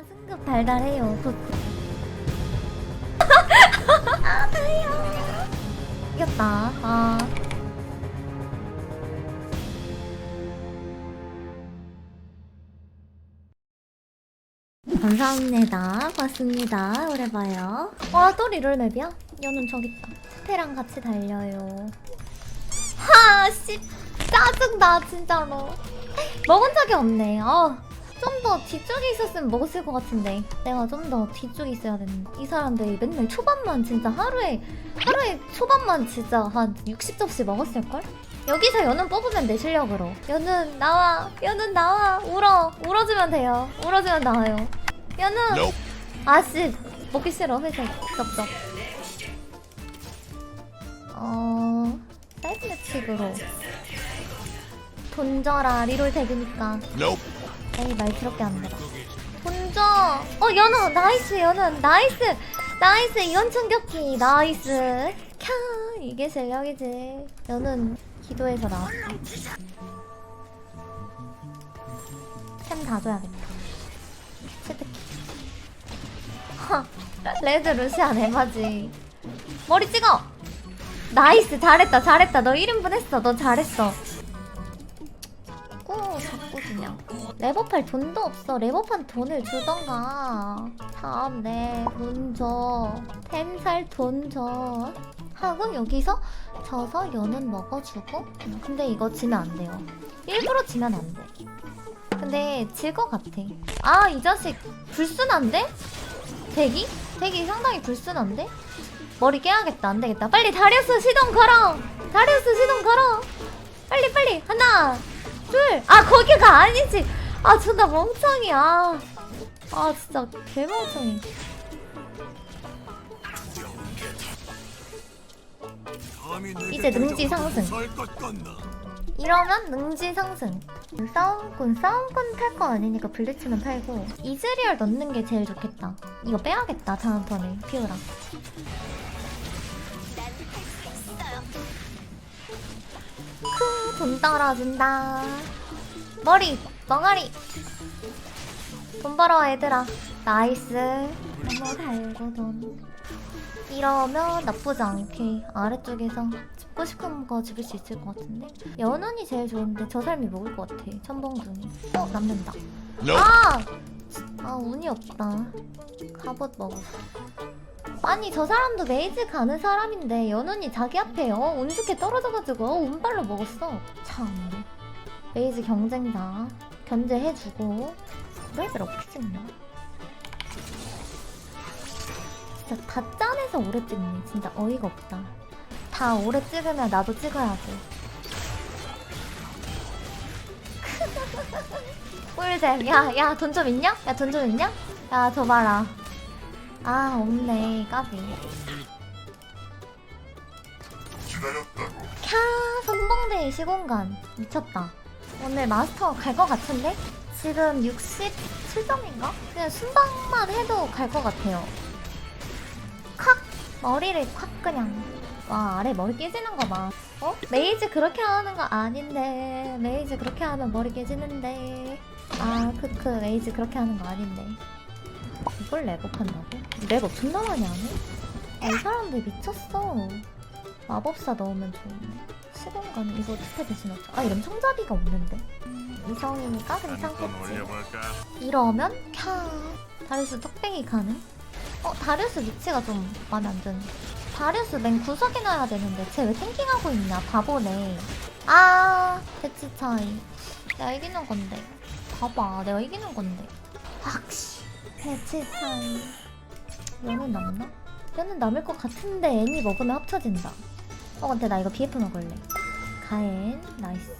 아 승급 달달해요. 그... 아 달려. 이겼다. 아. 감사합니다. 봤습니다. 오래 봐요. 와, 또 리롤 맵이야? 얘는 저기. 테랑 같이 달려요. 하, 씨. 짜증나, 진짜로. 먹은 적이 없네. 어. 좀 더 뒤쪽에 있었으면 먹었을 것 같은데. 내가 좀 더 뒤쪽에 있어야 되는데. 이 사람들이 맨날 초반만 진짜 하루에, 하루에 초반만 진짜 한 60접시 먹었을걸? 여기서 연은 뽑으면 내 실력으로. 연은 나와. 연은 나와. 울어. 울어주면 돼요. 울어주면 나와요. 연은. 아씨. 먹기 싫어. 회색. 쩝쩝. 어. 사이드 매치으로 돈 줘라. 리롤 되니까. Nope. 에이 말 그렇게 안 들어. 돈 줘. 어 연우 나이스 연우 나이스 나이스 이건 충격기 나이스. 캬 이게 실력이지. 연우는 기도해서 나왔어. 템다 줘야겠다. 체득해. 하 레드 루시안 에바지. 머리 찍어. 나이스 잘했다 잘했다 너 1인분 했어 너 잘했어. 자꾸 그냥 레버팔 돈도 없어. 레버판 돈을 주던가. 다음 내돈줘. 템살 돈줘. 하고 여기서 져서 연은 먹어주고. 근데 이거 지면 안 돼요. 일부러 지면 안돼. 근데 질 것 같아. 아 이 자식. 불순한데? 대기? 대기 상당히 불순한데? 머리 깨야겠다. 안 되겠다. 빨리 다리우스 시동 걸어. 다리우스 시동 걸어. 빨리 빨리. 하나 둘. 아 거기가 아니지. 아 존나 멍청이야. 아 진짜 개멍청이. 이제 능지 상승. 이러면 능지 상승. 싸움꾼 싸움꾼 탈거 아니니까 블리츠는 팔고 이즈리얼 넣는 게 제일 좋겠다. 이거 빼야겠다 다음 턴에 피우라. 돈 떨어진다. 머리, 멍아리. 돈 벌어, 얘들아. 나이스. 너무 달고 돈. 이러면 나쁘지 않게 아래쪽에서 집고 싶은 거 집을 수 있을 것 같은데? 연운이 제일 좋은데 저 사람이 먹을 것 같아. 천봉준이. 어, 남는다. 아! 아, 운이 없다. 갑옷 먹었어. 아니, 저 사람도 메이즈 가는 사람인데, 연운이 자기 앞에, 어, 운 좋게 떨어져가지고, 어, 운발로 먹었어. 참. 메이즈 경쟁자. 견제해주고. 레벨 어떻게 찍냐? 진짜 다 짠해서 오래 찍네. 진짜 어이가 없다. 다 오래 찍으면 나도 찍어야 돼. 꿀잼. 야, 야, 돈 좀 있냐? 야, 돈 좀 있냐? 야, 저 봐라. 아, 없네. 까비. 캬, 선봉대 시공간. 미쳤다. 오늘 마스터 갈 것 같은데? 지금 67점인가? 그냥 순방만 해도 갈 것 같아요. 콱! 머리를 콱 그냥. 와, 아래 머리 깨지는 거 봐. 어? 메이즈 그렇게 하는 거 아닌데. 메이즈 그렇게 하면 머리 깨지는데. 아, 크크. 메이즈 그렇게 하는 거 아닌데. 이걸 랩업한다고? 랩업 존나 많이 하네? 아, 이 사람들 미쳤어. 마법사 넣으면 좋은데. 시공간은 이거 스페 대신 없죠. 아, 이러면 청자비가 없는데. 이성이니까 괜찮겠지. 이러면 캬. 다리우스 턱뱅이 가능? 어, 다리우스 위치가 좀 마음에 안 드네. 다리우스 맨 구석에 놔야 되는데 쟤 왜 탱킹하고 있냐? 바보네. 아, 대치 차이. 내가 이기는 건데. 봐봐, 내가 이기는 건데. 확씨. 차이. 얘는 남나? 얘는 남을 것 같은데 애니 먹으면 합쳐진다. 어, 근데 나 이거 BF 먹을래. 가엔, 나이스.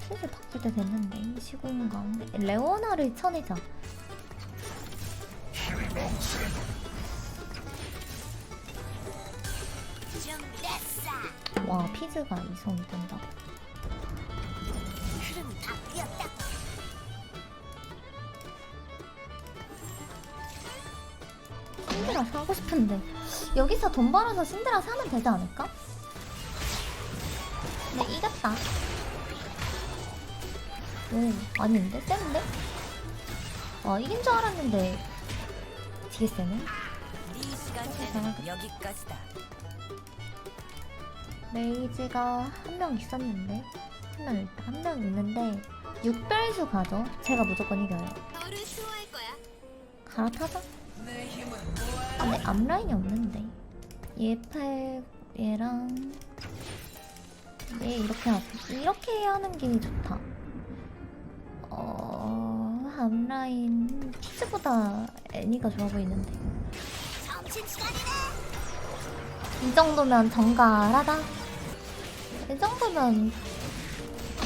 슬슬 바꿀 때 됐는데, 시공간. 레오나를 쳐내자. 와, 피즈가 이성이 된다. 신 사고 싶은데 여기서 돈 벌어서 신드라 사면 되지 않을까? 네 이겼다 오 아닌데? 센데? 와 이긴 줄 알았는데 되게 세네 네 시간대는 여기까지다. 레이즈가 한 명 있었는데 한명 있다 한명 있는데 6별수 가죠 제가 무조건 이겨요. 갈아타자 근데 앞라인이 없는데. 얘팔 얘랑 얘 이렇게 하, 이렇게 하는 게 좋다. 어 앞라인 피즈보다 애니가 좋아 보이는데. 이 정도면 정갈하다? 이 정도면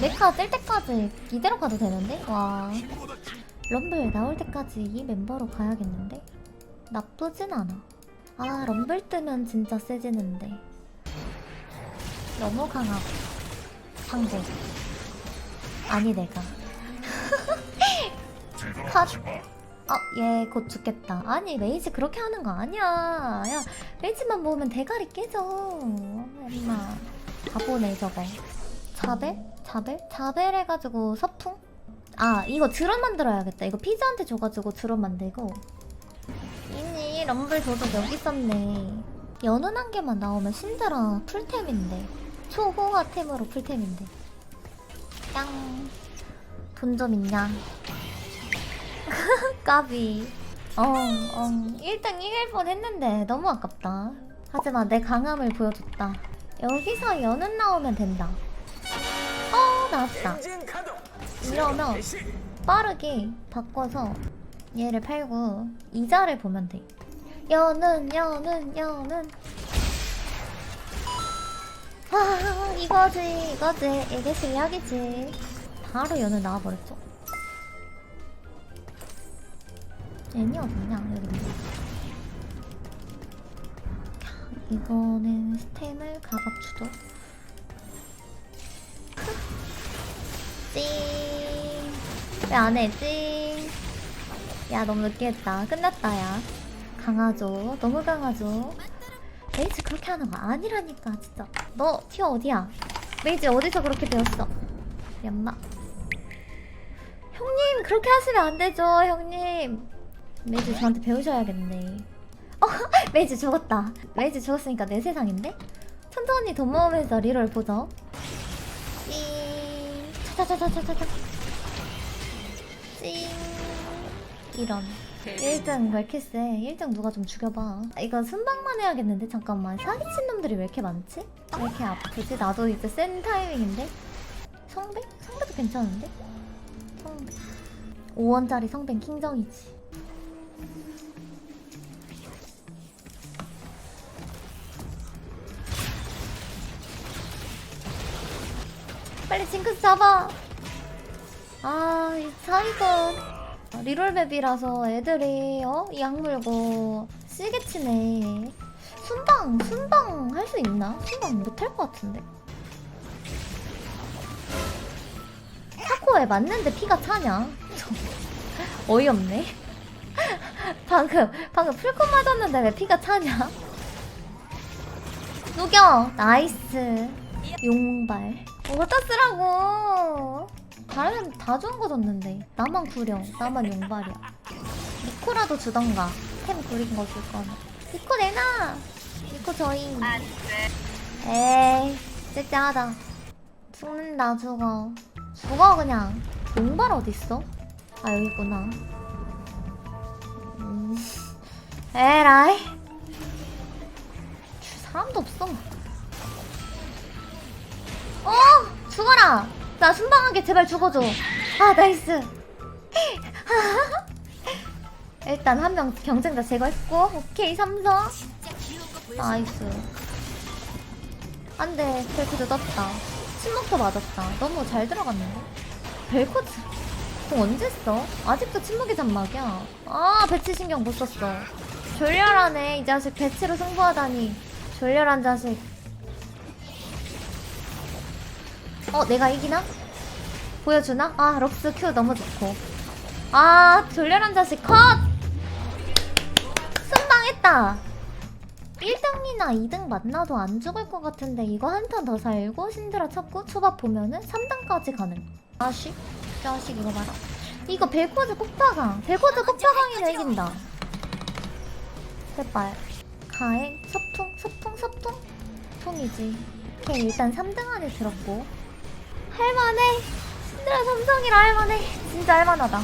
메카 뜰 때까지 이대로 가도 되는데? 와. 럼블 나올 때까지 이 멤버로 가야겠는데 나쁘진 않아 아 럼블 뜨면 진짜 세지는데 너무 강하고 상대 아니 내가 컷 어, 얘곧 죽겠다. 아니, 레이지 그렇게 하는 거 아니야. 야, 레이지만 모으면 대가리 깨져. 엄마. 바보네, 저거. 자벨? 자벨? 자벨 해가지고 서풍? 아, 이거 드론 만들어야겠다. 이거 피즈한테 줘가지고 드론 만들고. 이니, 럼블 도둑 여기 있었네. 연운 한 개만 나오면 신드라 풀템인데. 초호화 템으로 풀템인데. 짱. 돈 좀 있냐? 까비. 어, 어. 1등 이길 뻔 했는데 너무 아깝다. 하지만 내 강함을 보여줬다. 여기서 연은 나오면 된다. 어, 나왔다. 이러면 빠르게 바꿔서 얘를 팔고 이자를 보면 돼. 연은, 연은, 연은. 아, 이거지, 이거지. 이게 실력이지. 바로 연은 나와버렸죠. 애니 어딨냐 여기 이거는 스템을 가갑주죠 찡왜 안 해 찡 야 너무 늦게 했다 끝났다 야 강하죠 너무 강하죠 메이지 그렇게 하는 거 아니라니까 진짜 너 티어 어디야 메이지 어디서 그렇게 배웠어 연마 형님 그렇게 하시면 안 되죠 형님 메이즈 저한테 배우셔야겠네. 어, 메이즈 죽었다. 메이즈 죽었으니까 내 세상인데? 천천히 돈 모으면서 리롤 보죠. 찡. 차차차차차차. 찡. 이런. 1등 왜 이렇게 세? 1등 누가 좀 죽여봐. 아, 이거 순방만 해야겠는데? 잠깐만. 사기친 놈들이 왜 이렇게 많지? 왜 이렇게 아프지? 나도 이제 센 타이밍인데? 성배? 성배도 괜찮은데? 성배. 5원짜리 성배 킹정이지. 빨리 징크스 잡아. 아, 이 차이건. 리롤맵이라서 애들이, 어? 약 물고, 시계 치네. 순방, 순방 할 수 있나? 순방 못 할 것 같은데. 타코에 맞는데 피가 차냐? 좀 어이없네. 방금, 방금 풀컷 맞았는데 왜 피가 차냐? 녹여! 나이스. 용발. 어디다 쓰라고. 다른 다 좋은 거 줬는데. 나만 구려. 나만 용발이야. 니코라도 주던가. 템 구린 거 줄 거면. 니코 내놔! 니코 저희. 에이, 쎄쎄하다. 죽는다, 죽어. 죽어, 그냥. 용발 어딨어? 아, 여기구나. 음. 에라이. 줄 사람도 없어. 어! 죽어라! 나 순방하게 제발 죽어줘. 아, 나이스. 일단 한 명 경쟁자 제거했고, 오케이, 삼성. 나이스. 안 돼, 벨코 늦었다. 침묵도 맞았다. 너무 잘 들어갔는데? 벨코, 공 언제 써? 아직도 침묵의 잔막이야. 아, 배치 신경 못 썼어. 졸렬하네, 이 자식. 배치로 승부하다니. 졸렬한 자식. 어, 내가 이기나? 보여주나? 아, 럭스 큐 너무 좋고. 아, 졸렬한 자식 컷! 순방했다! 1등이나 2등 만나도 안 죽을 것 같은데 이거 한 턴 더 살고 신드라 찾고 초밥 보면은 3등까지 가는 자식? 자식 이거 봐라 이거 벨코즈 꼭다강. 벨코즈 꼭다강이면 이긴다. 제발. 가행, 섭통, 섭통, 섭통? 통이지. 오케이, 일단 3등 안에 들었고. 할만해. 신드라 삼성이라 할만해. 진짜 할만하다.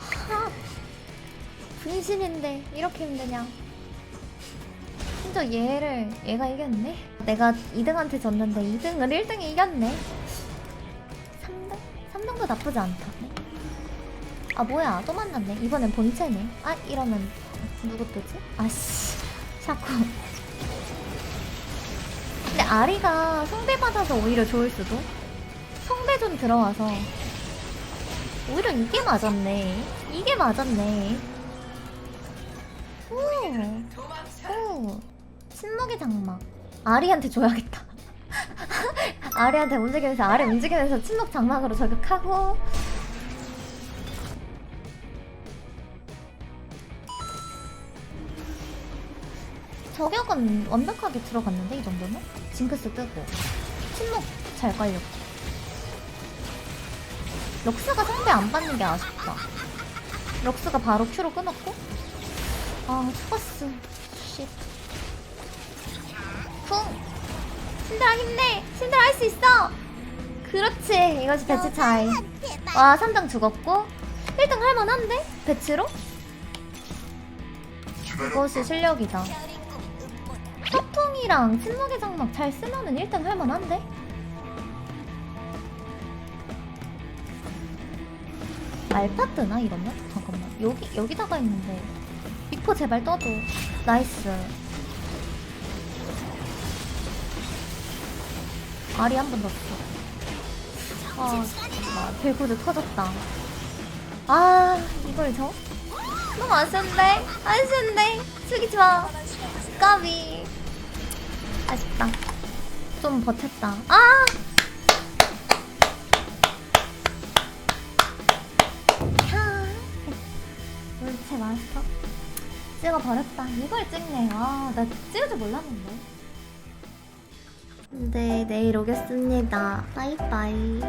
하, 분신인데 이렇게 힘드냐? 심지어 얘를 얘가 이겼네. 내가 2등한테 졌는데 2등을 1등이 이겼네. 3등? 3등도 나쁘지 않다. 아 뭐야 또 만났네. 이번엔 본체네. 아 이러면 누구 뜨지? 아씨 샤코. 근데 아리가 성배 받아서 오히려 좋을 수도. 성배 좀 들어와서 오히려 이게 맞았네. 이게 맞았네. 오. 오. 침묵의 장막. 아리한테 줘야겠다. 아리한테 움직이면서 아리 움직이면서 침묵 장막으로 저격하고. 저격은 완벽하게 들어갔는데 이 정도면? 징크스 뜨고 침묵 잘 깔렸고 럭스가 상대 안 받는 게 아쉽다 럭스가 바로 큐로 끊었고 아 죽었어 쉿 쿵! 신들아 힘내! 신들아 할 수 있어! 그렇지 이것이 배치 차이 와 3등 죽었고 1등 할만한데? 배치로? 이것이 실력이다 소통이랑 침묵의 장막 잘 쓰면은 1등 할만한데? 알파 뜨나 이러면? 잠깐만. 여기 여기다가 있는데. 미포 제발 떠줘. 나이스. 알이 한 번 넣었어. 아 아, 벨코드 터졌다. 아 이걸 져? 너무 아쉬운데 아쉬운데 죽이지마. 까비 아쉽다. 좀 버텼다. 아! 캬. 물체 마스터 찍어버렸다. 이걸 찍네. 아 나 찍을 줄 몰랐는데. 네 내일 오겠습니다. 빠이빠이